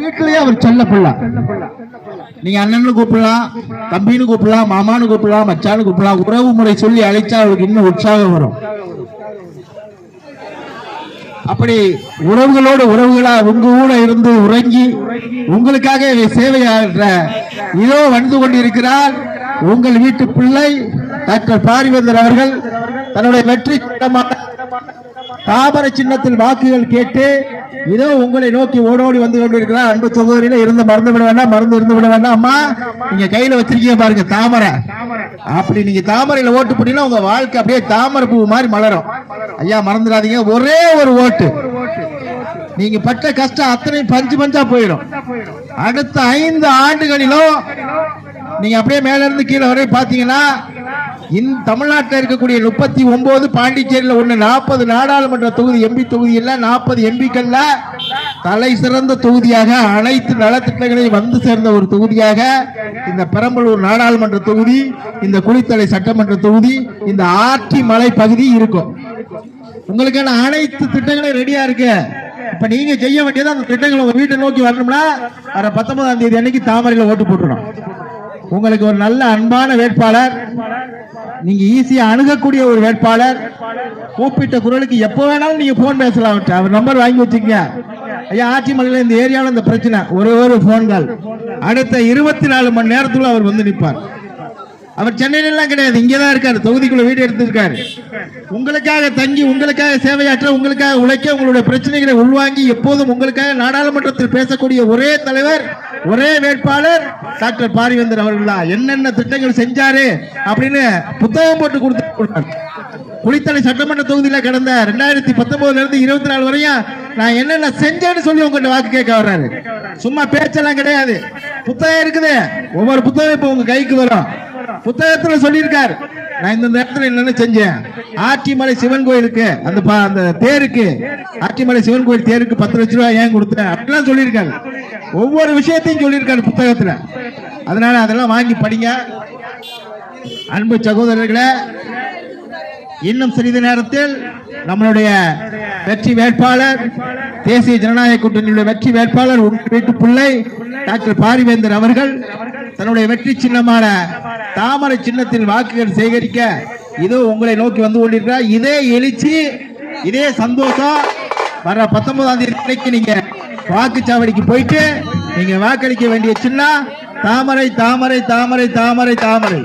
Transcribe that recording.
வீட்டிலேயே அவர் செல்ல பிள்ளை. நீங்க அண்ணன்னு கூப்பிடலாம் தம்பின்னு கூப்பிடலாம் மாமான்னு கூப்பிடலாம் மச்சான்னு கூப்பிடலாம். உறவு முறை சொல்லி அழைச்சா அவருக்கு இன்னும் உற்சாகம் வரும். அப்படி உறவுகளோடு உறவுகளா உங்க கூட இருந்து உறங்கி உங்களுக்காக சேவையாற்ற இதோ வந்து கொண்டிருக்கிறார் உங்கள் வீட்டு பிள்ளை டாக்டர் பாரிவேந்தர் அவர்கள். தன்னுடைய வெற்றி தாமர தாமரை சின்னத்தில் வாக்குகள் கேட்டு இதோ உங்களை நோக்கி ஓடோடி வந்து கொண்டிருக்கிறார். அன்பு தொகுதியில இருந்து மறந்து விட வேண்டாம் மறந்து இருந்து விட வேண்டாம். அம்மா நீங்க கையில வச்சிருக்கீங்க பாருங்க தாமரை. அப்படி நீங்க தாமரையில ஓட்டு போட்டீங்கன்னா உங்க வாழ்க்கை அப்படியே தாமரை பூ மாதிரி மலரும். ஐயா மறந்துடாதீங்க. ஒரே ஒரு ஓட்டு. நீங்க பட்ட கஷ்டம் அத்தனை பஞ்சு பஞ்சா போயிடும். அடுத்த ஐந்து ஆண்டுகளிலும் நீங்க அப்படியே மேல இருந்து கீழே வரை பாத்தீங்கன்னா இந் தமிழ்நாட்டில் இருக்கக்கூடிய முப்பத்தி ஒன்பது பாண்டிச்சேரியில் ஒன்று நாற்பது நாடாளுமன்ற தொகுதி எம்பி தொகுதியில் நாற்பது எம்பிக்கள்ல தலை சிறந்த தொகுதியாக அனைத்து நலத்திட்டங்களையும் வந்து சேர்ந்த ஒரு தொகுதியாக இந்த பெரம்பலூர் நாடாளுமன்ற தொகுதி இந்த குளித்தலை சட்டமன்ற தொகுதி இந்த ஆற்றி மலை பகுதி இருக்கும். உங்களுக்கான அனைத்து திட்டங்களும் ரெடியா இருக்கு. இப்ப நீங்க செய்ய வேண்டியது அந்த திட்டங்கள் உங்க வீட்டை நோக்கி வரணும்னா வர பத்தொன்பதாம் தேதி அன்னைக்கு தாமரையில ஓட்டு போட்டுரும் உங்களுக்கு ஒரு நல்ல அன்பான வேட்பாளர். நீங்க ஈஸியா அணுகக்கூடிய ஒரு வேட்பாளர். கூப்பிட்ட குரலுக்கு எப்போ வேணாலும் நீங்க போன் பேசலாம். அவர் நம்பர் வாங்கி வச்சுக்கங்க. ஐயா ஆட்சி மலையில இந்த ஏரியாவில் இந்த பிரச்சனை. ஒரு ஒரு போன் கால் அடுத்த இருபத்தி நாலு மணி நேரத்துக்குள்ள அவர் வந்து நிற்பார் அவர் சென்னையில எல்லாம் கிடையாது. இங்கே தான் இருக்காரு. தொகுதிக்குள்ள வீடு எடுத்திருக்காரு. உங்களுக்காக தங்கி உங்களுக்காக சேவையாற்ற உங்களுக்காக உழைக்க உங்களுடைய பிரச்சனைகளை உள்வாங்கி எப்போதும் உங்களுக்காக நாடாளுமன்றத்தில் பேசக்கூடிய ஒரே தலைவர் ஒரே வேட்பாளர் டாக்டர் பாரிவேந்தர் அவர்கள்? தான் என்னென்ன திட்டங்கள் செஞ்சாரு அப்படின்னு புத்தகம் போட்டு கொடுத்து குளித்தலை சட்டமன்ற தொகுதியில் கடந்த ரெண்டாயிரத்தி பத்தொன்பதுல இருந்து இருபத்தி நாலு வரையும் நான் என்னென்ன செஞ்சேன்னு சொல்லி உங்கள்கிட்ட வாக்கு கேட்க வர்றாரு. சும்மா பேச்செல்லாம் கிடையாது. புத்தகம் இருக்குது. ஒவ்வொரு புத்தகம் இப்போ உங்க கைக்கு வரும். புத்தகத்துல சொல்லியிருக்காரு. நான் இந்த நேரத்தில் என்னென்ன செஞ்சேன்? ஆற்றிமலை சிவன் கோயிலுக்கு அந்த அந்த தேருக்கு ஆற்றிமலை சிவன் கோயில் தேருக்கு பத்து லட்ச ரூபாய் ஏன் கொடுத்தேன்? அப்படிலாம் சொல்லியிருக்காரு. ஒவ்வொரு விஷயத்தையும் சொல்லியிருக்காரு புத்தகத்துல. அதனால அதெல்லாம் வாங்கி படிங்க. அன்பு சகோதரர்களே இன்னும் சிறிது நேரத்தில் நம்மளுடைய வெற்றி வேட்பாளர் தேசிய ஜனநாயக கூட்டணியுடைய வெற்றி வேட்பாளர் உங்கள் வீட்டு பிள்ளை டாக்டர் பாரிவேந்தர் அவர்கள் தன்னுடைய வெற்றி சின்னமான தாமரை சின்னத்தில் வாக்குகள் சேகரிக்க இதோ உங்களை நோக்கி வந்து கொண்டிருக்கிறார். இதே எழுச்சி இதே சந்தோஷம். வர பத்தொன்பதாம் தேதி நீங்க வாக்குச்சாவடிக்கு போயிட்டு நீங்க வாக்களிக்க வேண்டிய சின்ன தாமரை தாமரை தாமரை தாமரை தாமரை.